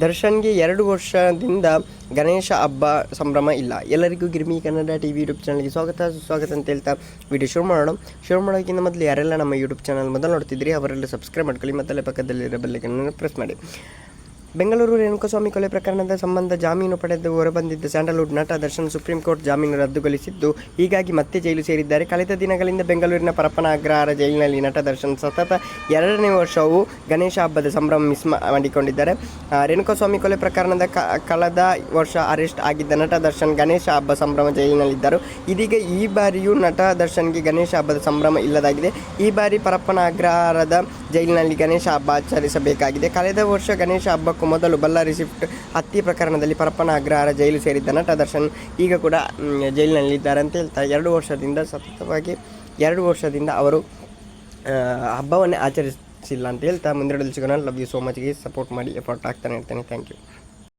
ದರ್ಶನ್ಗೆ ಎರಡು ವರ್ಷದಿಂದ ಗಣೇಶ ಹಬ್ಬ ಸಂಭ್ರಮ ಇಲ್ಲ. ಎಲ್ಲರಿಗೂ Girmi Kannada T V YouTube ಚಾನಲ್ಗೆ ಸ್ವಾಗತ. ಸುಸ್ವಾಗತ ಅಂತ ಹೇಳ್ತಾ ವಿಡಿಯೋ ಶುರು ಮಾಡೋಣ. ಶುರು ಮಾಡೋಕ್ಕಿಂತ ಮೊದಲು ಯಾರೆಲ್ಲ ನಮ್ಮ ಯೂಟ್ಯೂಬ್ ಚಾನಲ್ ಮೊದಲು ನೋಡ್ತಿದ್ರಿ ಅವರೆಲ್ಲ ಸಬ್ಸ್ಕ್ರೈಬ್ ಮಾಡ್ಕೊಳ್ಳಿ, ಮತ್ತಲ್ಲೇ ಪಕ್ಕದಲ್ಲಿರೋ ಬೆಲ್ಲೈಕನ್ನು ಪ್ರೆಸ್ ಮಾಡಿ. ಬೆಂಗಳೂರು ರೇಣುಕಸ್ವಾಮಿ ಕೊಲೆ ಪ್ರಕರಣದ ಸಂಬಂಧ ಜಾಮೀನು ಪಡೆದು ಹೊರಬಂದಿದ್ದ ಸ್ಯಾಂಡಲ್ವುಡ್ ನಟ ದರ್ಶನ್ ಸುಪ್ರೀಂ ಕೋರ್ಟ್ ಜಾಮೀನು ರದ್ದುಗೊಳಿಸಿದ್ದು, ಹೀಗಾಗಿ ಮತ್ತೆ ಜೈಲು ಸೇರಿದ್ದಾರೆ. ಕಳೆದ ದಿನಗಳಿಂದ ಬೆಂಗಳೂರಿನ ಪರಪ್ಪನ ಅಗ್ರಹಾರ ಜೈಲಿನಲ್ಲಿ ನಟ ದರ್ಶನ್ ಸತತ ಎರಡನೇ ವರ್ಷವೂ ಗಣೇಶ ಹಬ್ಬದ ಸಂಭ್ರಮ ಮಿಸ್ ಮಾಡಿಕೊಂಡಿದ್ದಾರೆ. ರೇಣುಕಸ್ವಾಮಿ ಕೊಲೆ ಪ್ರಕರಣದ ಕಳೆದ ವರ್ಷ ಅರೆಸ್ಟ್ ಆಗಿದ್ದ ನಟ ದರ್ಶನ್ ಗಣೇಶ ಹಬ್ಬ ಸಂಭ್ರಮ ಜೈಲಿನಲ್ಲಿದ್ದರು. ಇದೀಗ ಈ ಬಾರಿಯೂ ನಟ ದರ್ಶನ್ಗೆ ಗಣೇಶ ಹಬ್ಬದ ಸಂಭ್ರಮ ಇಲ್ಲದಾಗಿದೆ. ಈ ಬಾರಿ ಪರಪ್ಪನ ಅಗ್ರಹಾರದ ಜೈಲಿನಲ್ಲಿ ಗಣೇಶ ಹಬ್ಬ ಆಚರಿಸಬೇಕಾಗಿದೆ. ಕಳೆದ ವರ್ಷ ಗಣೇಶ ಹಬ್ಬಕ್ಕೂ ಮೊದಲು ಬಳ್ಳಾರಿ ಶಿಫ್ಟ್ ಹತ್ಯೆ ಪ್ರಕರಣದಲ್ಲಿ ಪರಪ್ಪನ ಅಗ್ರಹಾರ ಜೈಲು ಸೇರಿದ್ದ ನಟ ದರ್ಶನ್ ಈಗ ಕೂಡ ಜೈಲಿನಲ್ಲಿದ್ದಾರೆ ಅಂತ ಹೇಳ್ತಾರೆ ಎರಡು ವರ್ಷದಿಂದ ಸತತವಾಗಿ ಎರಡು ವರ್ಷದಿಂದ ಅವರು ಹಬ್ಬವನ್ನೇ ಆಚರಿಸಿಲ್ಲ ಅಂತ ಹೇಳ್ತಾ ಮುಂದಿನ ಸಿಗೋಣ ಲವ್ ಯು ಸೋ ಮಚ್ಗೆ ಸಪೋರ್ಟ್ ಮಾಡಿ ಎಫರ್ಟ್ ಆಗ್ತಾನೆ ಇರ್ತೇನೆ. Thank you